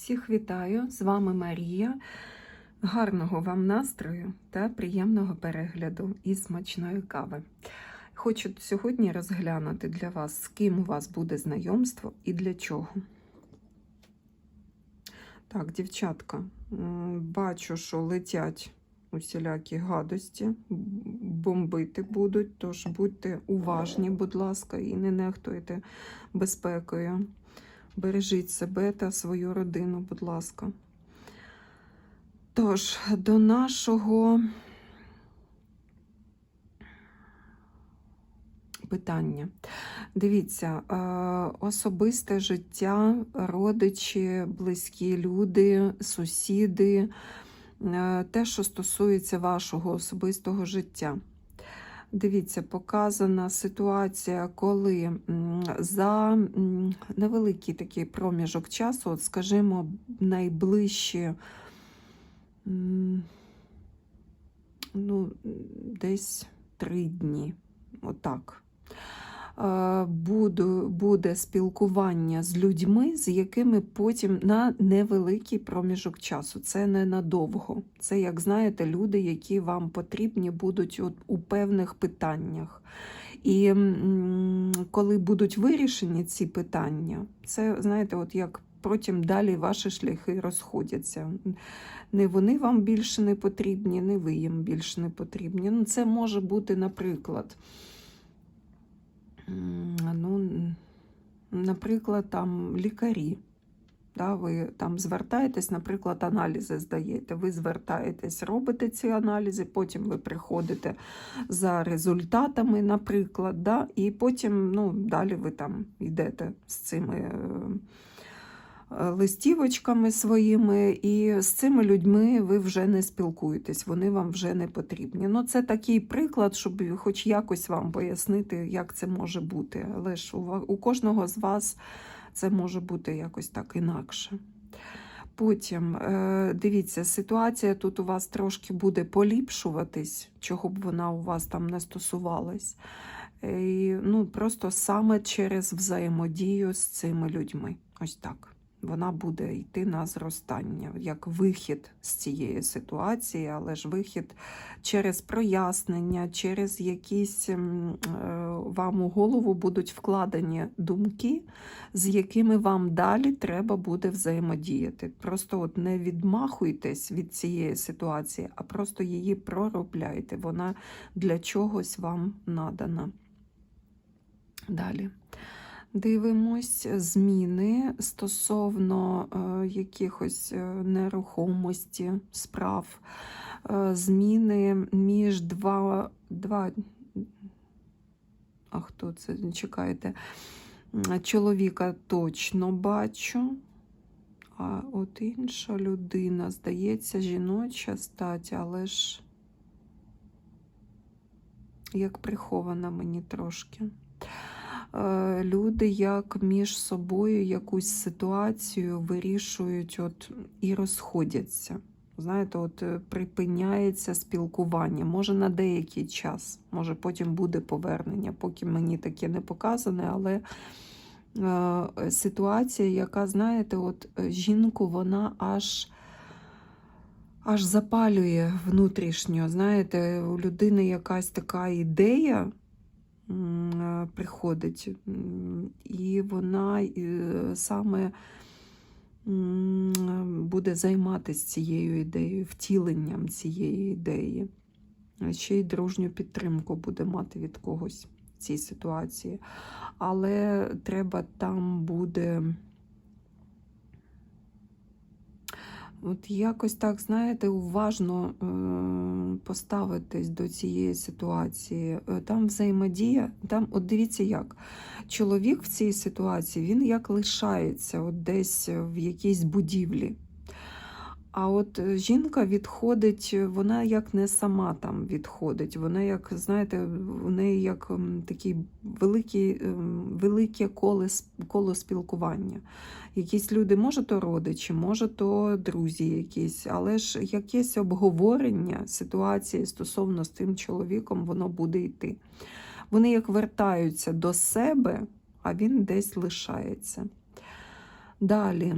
Всіх вітаю! З вами Марія. Гарного вам настрою та приємного перегляду і смачної кави. Хочу сьогодні розглянути для вас, з ким у вас буде знайомство і для чого. Так, дівчатка, бачу, що летять усілякі гадості, бомбити будуть, тож будьте уважні, будь ласка, і не нехтуйте безпекою. Бережіть себе та свою родину, будь ласка. Тож, до нашого питання. Дивіться, е, особисте життя, родичі, близькі люди, сусіди, е, те, що стосується вашого особистого життя. Дивіться, показана ситуація, коли за невеликий такий проміжок часу, от, скажімо, найближчі ну, десь три дні, отак. Е, Буде, буде спілкування з людьми, з якими потім на невеликий проміжок часу. Це не надовго. Це, як знаєте, люди, які вам потрібні будуть у певних питаннях. І коли будуть вирішені ці питання, це, знаєте, от як потім далі ваші шляхи розходяться. Не вони вам більше не потрібні, не ви їм більше не потрібні. Ну, це може бути, наприклад. Ну, наприклад, там лікарі. Да, ви там звертаєтесь, наприклад, аналізи здаєте. Ви звертаєтесь, робите ці аналізи, потім ви приходите за результатами, наприклад, да, і потім ну, далі ви там йдете з цими е, листівочками своїми, і з цими людьми ви вже не спілкуєтесь, вони вам вже не потрібні. Ну, це такий приклад, щоб хоч якось вам пояснити, як це може бути. Але ж у, у кожного з вас це може бути якось так інакше. Потім, е, дивіться, ситуація тут у вас трошки буде поліпшуватись, чого б вона у вас там не стосувалась. Е, І, ну, просто саме через взаємодію з цими людьми. Ось так. Вона буде йти на зростання, як вихід з цієї ситуації, але ж вихід через прояснення, через якісь е, вам у голову будуть вкладені думки, з якими вам далі треба буде взаємодіяти. Просто от не відмахуйтесь від цієї ситуації, а просто її проробляйте. Вона для чогось вам надана. Далі. Дивимось зміни стосовно е, якихось е, нерухомості, справ, е, зміни між два, два. А хто це? Чекайте. Чоловіка точно бачу. А от інша людина, здається, жіноча стать, але ж як прихована мені трошки. Е, Люди як між собою якусь ситуацію вирішують от, і розходяться. Знаєте, от е, припиняється спілкування. Може на деякий час, може потім буде повернення, поки мені таке не показане, але е, ситуація, яка, знаєте, от е, жінку вона аж, аж запалює внутрішньо. Знаєте, у людини якась така ідея приходить, і вона е, саме буде займатися цією ідеєю, втіленням цієї ідеї. Ще й дружню підтримку буде мати від когось в цій ситуації. Але треба там буде. От якось так, знаєте, уважно е, поставитись до цієї ситуації. Е, Там взаємодія, там, от дивіться як. Чоловік в цій ситуації, він як лишається от десь в якійсь будівлі. А от е, жінка відходить, вона як не сама там відходить. Вона, як, знаєте, у неї як м, такий великий, ем, велике коло, коло спілкування. Якісь люди, може, то родичі, може, то друзі якісь, але ж якесь обговорення ситуації стосовно з тим чоловіком, воно буде йти. Вони як вертаються до себе, а він десь лишається. Далі.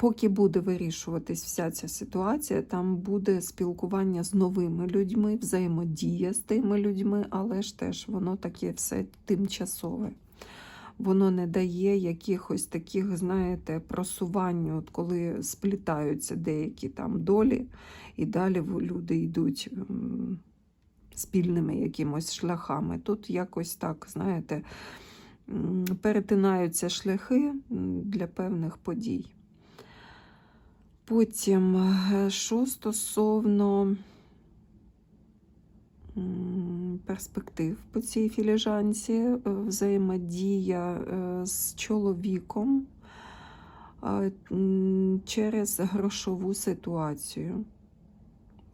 Поки буде вирішуватись вся ця ситуація, там буде спілкування з новими людьми, взаємодія з тими людьми, але ж теж воно таке все тимчасове. Воно не дає якихось таких, знаєте, просувань, от коли сплітаються деякі там долі, і далі люди йдуть спільними якимось шляхами. Тут якось так, знаєте, перетинаються шляхи для певних подій. Потім, е, що стосовно перспектив по цій філіжанці, е, взаємодія е, з чоловіком через грошову ситуацію.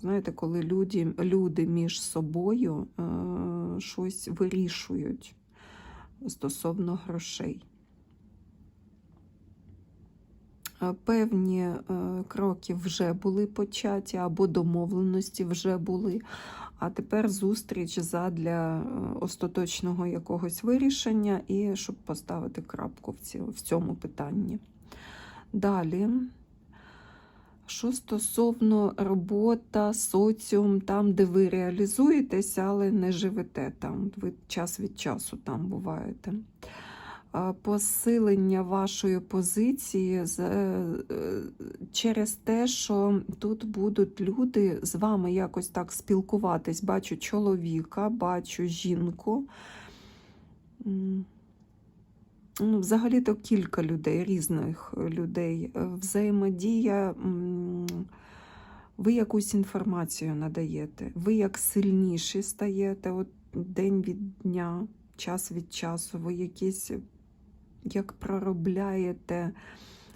Знаєте, коли люди, люди між собою щось вирішують стосовно грошей. Е, Певні е, кроки вже були початі, або домовленості вже були, а тепер зустріч задля е, остаточного якогось вирішення і щоб поставити крапку в цьому питанні. Далі. Що стосовно робота, соціум, там, де ви реалізуєтеся, але не живете там, ви час від часу там буваєте. Посилення вашої позиції е, через те, що тут будуть люди з вами якось так спілкуватись. Бачу чоловіка, бачу жінку. Ну, взагалі-то кілька людей, різних людей. Взаємодія, ви якусь інформацію надаєте, ви як сильніші стаєте от день від дня, час від часу, ви якісь як проробляєте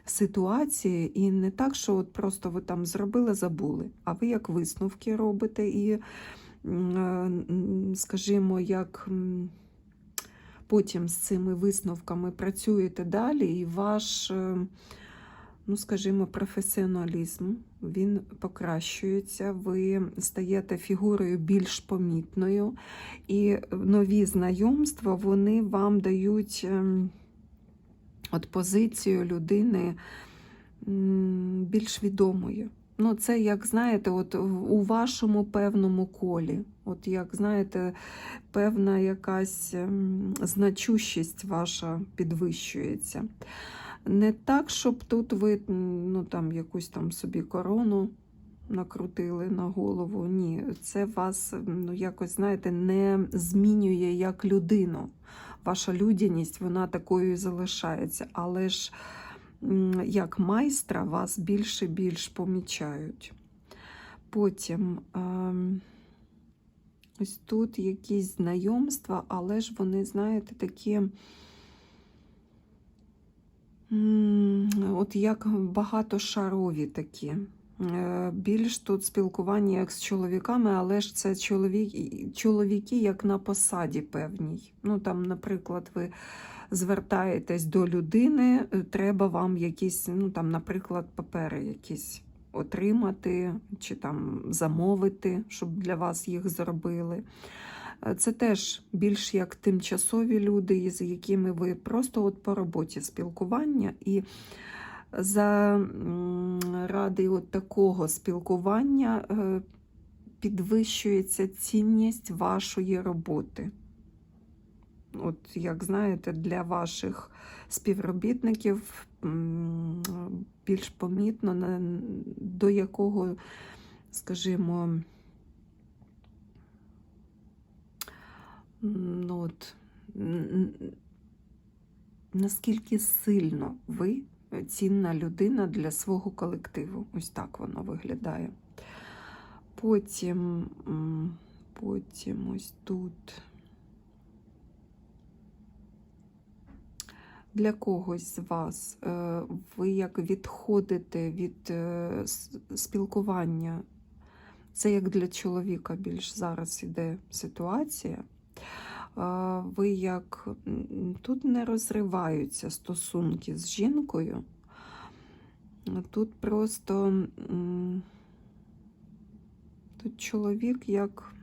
ситуації, і не так, що от просто ви там зробили, забули, а ви як висновки робите і, е, скажімо, як. потім з цими висновками працюєте далі, і ваш, е, ну скажімо, професіоналізм він покращується, ви стаєте фігурою більш помітною, і нові знайомства вони вам дають ем, от позицію людини більш відомої. Ну, це, як знаєте, от у вашому певному колі. От як знаєте, певна якась ем, значущість ваша підвищується. Не так, щоб тут ви ну, там, якусь там собі корону накрутили на голову. Ні, це вас ну, якось, знаєте, не змінює як людину. Ваша людяність, вона такою і залишається. Але ж як майстра вас більше більш помічають. Потім. ем, Ось тут якісь знайомства, але ж вони, знаєте, такі, от як багатошарові такі. Е, Більш тут спілкування як з чоловіками, але ж це чоловік, чоловіки як на посаді певній. Ну, там, наприклад, ви звертаєтесь до людини, е, треба вам якісь, ну там, наприклад, папери якісь отримати чи там замовити, щоб для вас їх зробили. Е, Це теж більш як тимчасові люди, з якими ви просто от по роботі спілкування і за м, ради от такого спілкування е, підвищується цінність вашої роботи. От, як знаєте, для ваших співробітників більш помітно, до якого, скажімо, ну от, наскільки сильно ви цінна людина для свого колективу. Ось так воно виглядає. Потім, потім ось тут. Для когось з вас е, ви як відходите від е, спілкування. Це як для чоловіка більш зараз іде ситуація. Ви як тут не розриваються стосунки з жінкою. Тут просто тут чоловік як,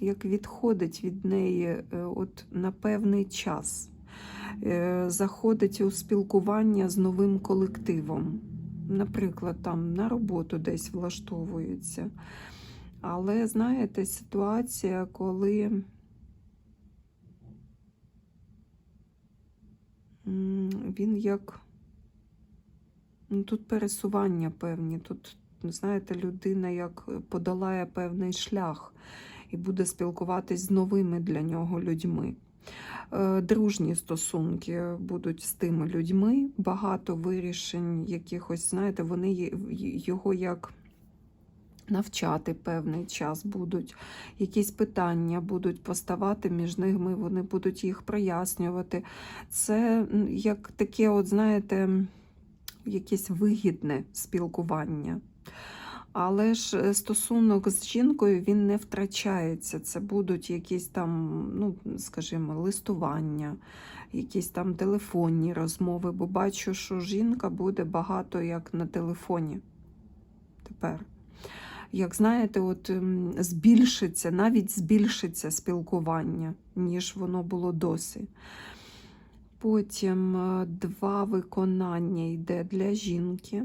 як відходить від неї е, от на певний час. е, заходить у спілкування з новим колективом. Наприклад, там на роботу десь влаштовується. Але знаєте, ситуація, коли він як ну, тут пересування певні, тут, знаєте, людина як подолає певний шлях і буде спілкуватись з новими для нього людьми. Е, Дружні стосунки будуть з тими людьми, багато вирішень якихось, знаєте, вони його як навчати певний час будуть, якісь питання будуть поставати між ними, вони будуть їх прояснювати. Це як таке, от знаєте, якесь вигідне спілкування. Але ж е, стосунок з жінкою він не втрачається. Це будуть якісь там, ну, скажімо, листування, якісь там телефонні розмови, бо бачу, що жінка буде багато як на телефоні тепер. Як знаєте, от ем, збільшиться, навіть збільшиться спілкування, ніж воно було досі. Потім е, два виконання йде для жінки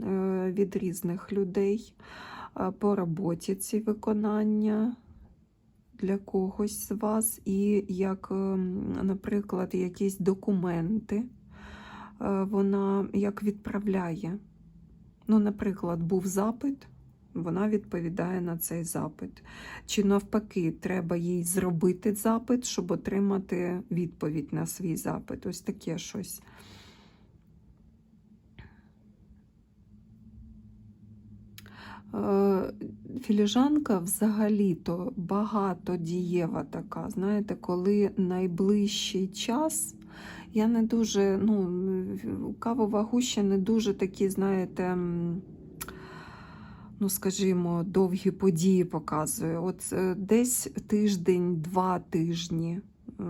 е, від різних людей. Е, По роботі ці виконання для когось з вас, і як, ем, наприклад, якісь документи вона як відправляє. Ну, наприклад, був запит, вона відповідає на цей запит. Чи навпаки, треба їй зробити запит, щоб отримати відповідь на свій запит. Ось таке щось. Е, Філіжанка взагалі-то багатодієва така. Знаєте, коли найближчий час, я не дуже, ну, кавова гуща не дуже такі, знаєте, ну, скажімо, довгі події показує. От е, десь тиждень, два тижні, е,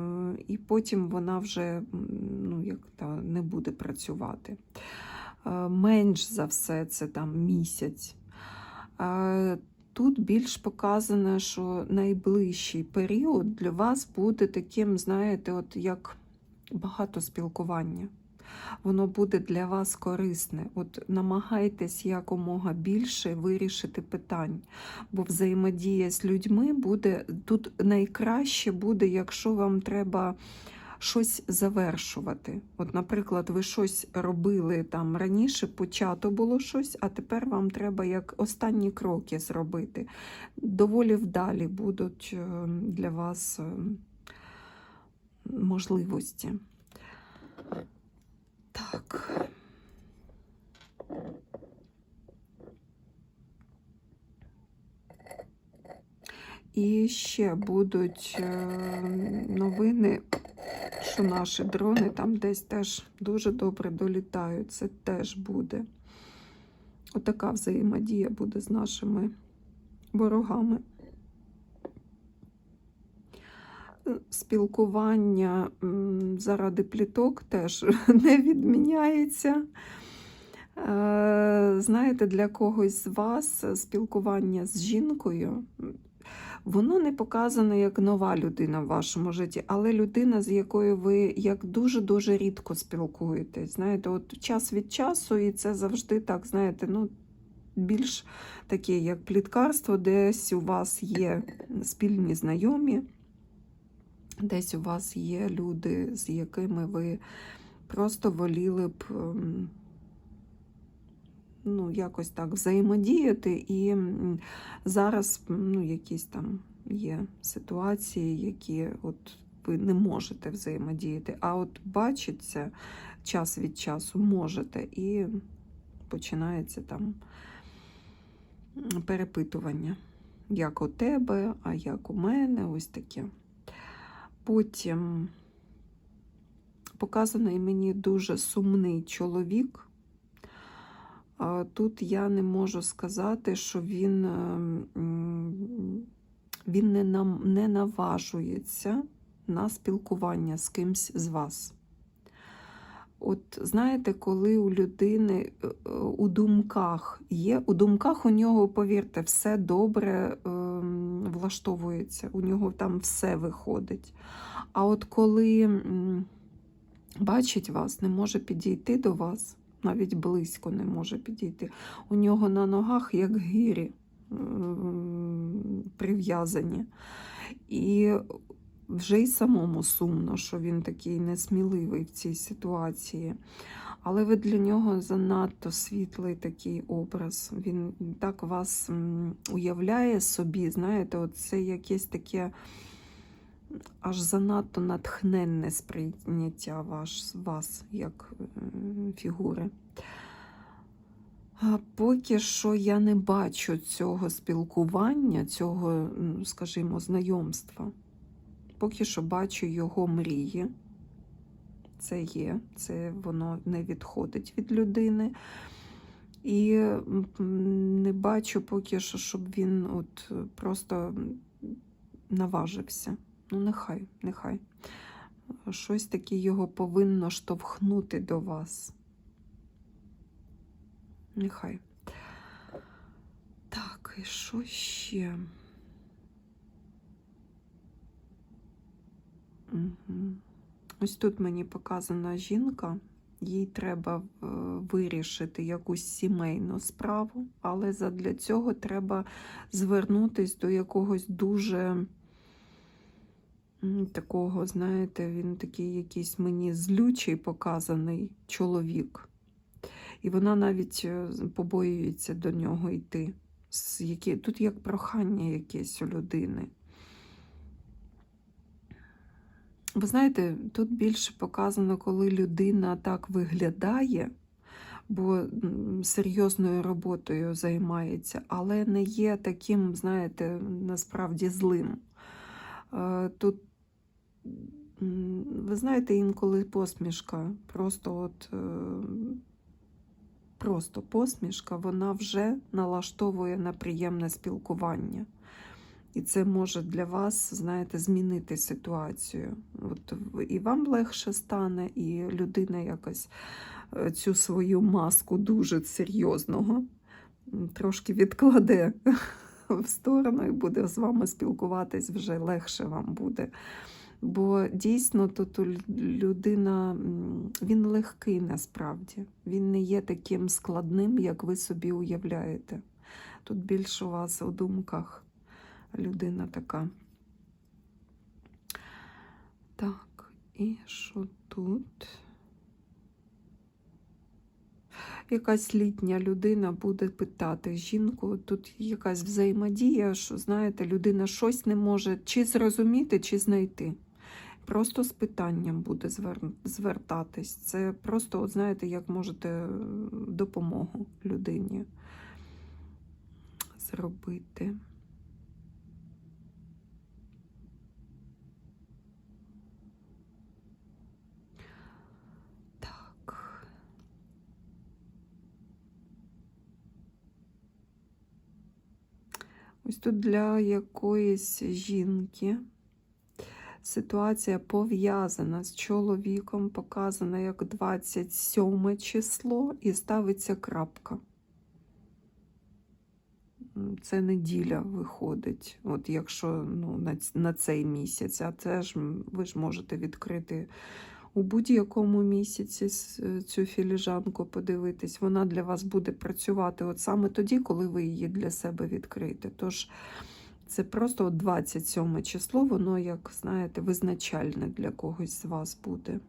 і потім вона вже ну, як та, не буде працювати. Е, Менш за все, це там місяць. Тут більш показано, що найближчий період для вас буде таким, знаєте, от як багато спілкування. Воно буде для вас корисне. От намагайтесь якомога більше вирішити питань, бо взаємодія з людьми буде тут найкраще буде, якщо вам треба щось завершувати. От, наприклад, ви щось робили там раніше, почато було щось, а тепер вам треба як останні кроки зробити. Доволі вдалі будуть е, для вас е, можливості. Так. І ще будуть е, новини, що наші дрони там десь теж дуже добре долітають. Це теж буде. Отака взаємодія буде з нашими ворогами. Е, Спілкування заради пліток теж не відміняється. Е, Знаєте, для когось з вас спілкування з жінкою, воно не показано як нова людина в вашому житті, але людина, з якою ви як дуже-дуже рідко спілкуєтесь. Знаєте, от час від часу, і це завжди так, знаєте, ну, більш таке, як пліткарство, десь у вас є спільні знайомі, десь у вас є люди, з якими ви просто воліли б. ем, Ну, якось так взаємодіяти, і зараз ну, якісь там є ситуації, які от ви не можете взаємодіяти, а от бачиться час від часу можете, і починається там перепитування, як у тебе, а як у мене, ось таке. Потім показаний мені дуже сумний чоловік. Тут я не можу сказати, що він, е, він не, не наважується на спілкування з кимсь з вас. От знаєте, коли у людини е, е, у думках є, у думках у нього, повірте, все добре ем, влаштовується, у нього там все виходить. А от коли бачить вас, не може підійти до вас, навіть близько не може підійти. У нього на ногах як гирі м, прив'язані. І вже й самому сумно, що він такий несміливий в цій ситуації. Але ви для нього занадто світлий такий образ. Він так вас уявляє собі, знаєте, це якесь таке аж занадто натхненне сприйняття ваш, вас як фігури. А Поки що я не бачу цього спілкування, цього, скажімо, знайомства. Поки що бачу його мрії. Це є, це воно не відходить від людини. І не бачу поки що, щоб він от просто наважився. Ну, нехай, нехай. Щось таке його повинно штовхнути до вас. Нехай. Так, і що ще? Угу. Ось тут мені показана жінка, їй треба е, вирішити якусь сімейну справу, але задля цього треба звернутися до якогось дуже такого, знаєте, він такий якийсь мені злючий показаний чоловік. І вона навіть е, побоюється до нього йти. Тут як прохання якесь у людини. Ви знаєте, тут більше показано, коли людина так виглядає, бо серйозною роботою займається, але не є таким, знаєте, насправді злим. Е, Тут, ви знаєте, інколи посмішка, просто от. е, Просто посмішка, вона вже налаштовує на приємне спілкування. І це може для вас, знаєте, змінити ситуацію. От і вам легше стане, і людина якось е, цю свою маску дуже серйозного трошки відкладе в сторону і буде з вами спілкуватись вже легше вам буде. Бо дійсно тут людина, він легкий насправді. Він не є таким складним, як ви собі уявляєте. Тут більше у вас у думках людина така. Так, і що тут? Якась літня людина буде питати жінку, тут якась взаємодія, що, знаєте, людина щось не може чи зрозуміти, чи знайти. Просто з питанням буде звер- звертатись. Це просто, от знаєте, як можете е, допомогу людині зробити. Так. Ось тут для якоїсь жінки ситуація пов'язана з чоловіком, показана як 27 число, і ставиться крапка. Це неділя виходить, от якщо ну, на, на цей місяць, а це ж ви ж можете відкрити у будь-якому місяці е, цю філіжанку, подивитись. Вона для вас буде працювати от саме тоді, коли ви її для себе відкрите. Тож це просто от 27 число, воно, як знаєте, визначальне для когось з вас буде.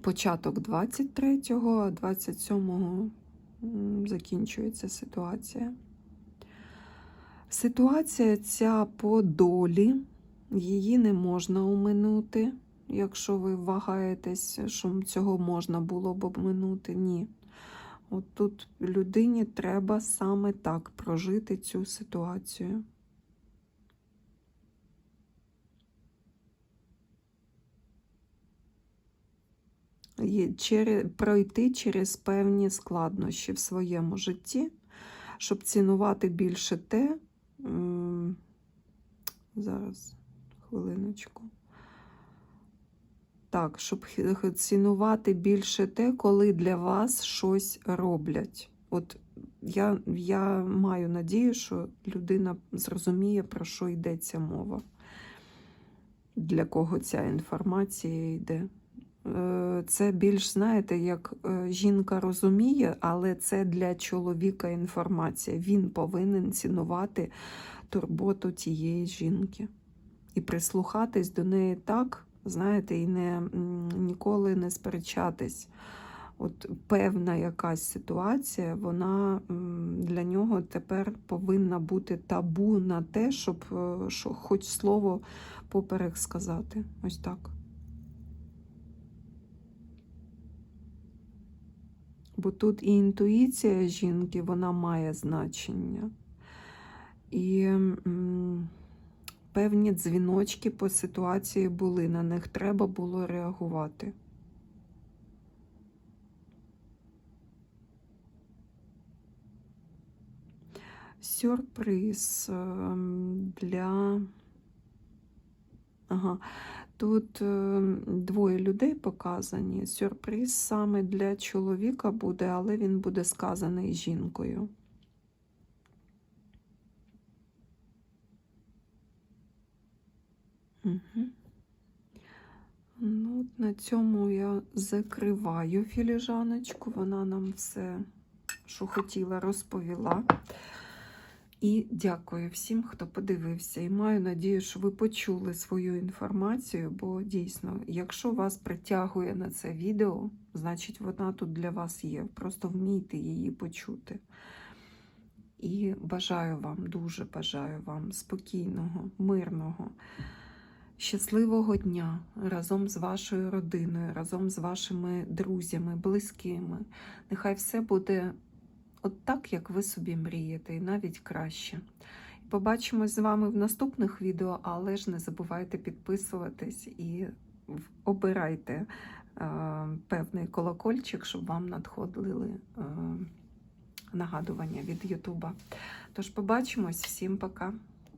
Початок 23-го, а 27-го закінчується ситуація. Ситуація ця по долі, її не можна оминути. Якщо ви вагаєтесь, що цього можна було б обминути, ні. От тут людині треба саме так прожити цю ситуацію. Пройти через певні складнощі в своєму житті, щоб цінувати більше те. Зараз, хвилиночку. Так, щоб цінувати більше те, коли для вас щось роблять. От я, я маю надію, що людина зрозуміє, про що йдеться мова. для кого ця інформація йде. Е, Це більш, знаєте, як е, жінка розуміє, але це для чоловіка інформація. Він повинен цінувати турботу тієї жінки і прислухатись до неї так, знаєте, і не, ніколи не сперечатись. От певна якась ситуація, вона для нього тепер повинна бути табу на те, щоб е, що, хоч слово поперек сказати. Ось так. Бо тут і інтуїція жінки, вона має значення. І м, певні дзвіночки по ситуації були, на них треба було реагувати. Сюрприз ем, для. Ага. Тут ем, двоє людей показані. Сюрприз саме для чоловіка буде, але він буде сказаний жінкою. Угу. Ну, от на цьому я закриваю філіжаночку. Вона нам все, що хотіла, розповіла. І дякую всім, хто подивився. І маю надію, що ви почули свою інформацію, бо дійсно, якщо вас притягує на це відео, значить вона тут для вас є. Просто вмійте її почути. І бажаю вам, дуже бажаю вам спокійного, мирного, щасливого дня разом з вашою родиною, разом з вашими друзями, близькими. Нехай все буде от так, як ви собі мрієте, і навіть краще. Побачимось з вами в наступних відео, але ж не забувайте підписуватись і обирайте е, певний колокольчик, щоб вам надходили е, нагадування від Ютуба. Тож побачимось, всім пока!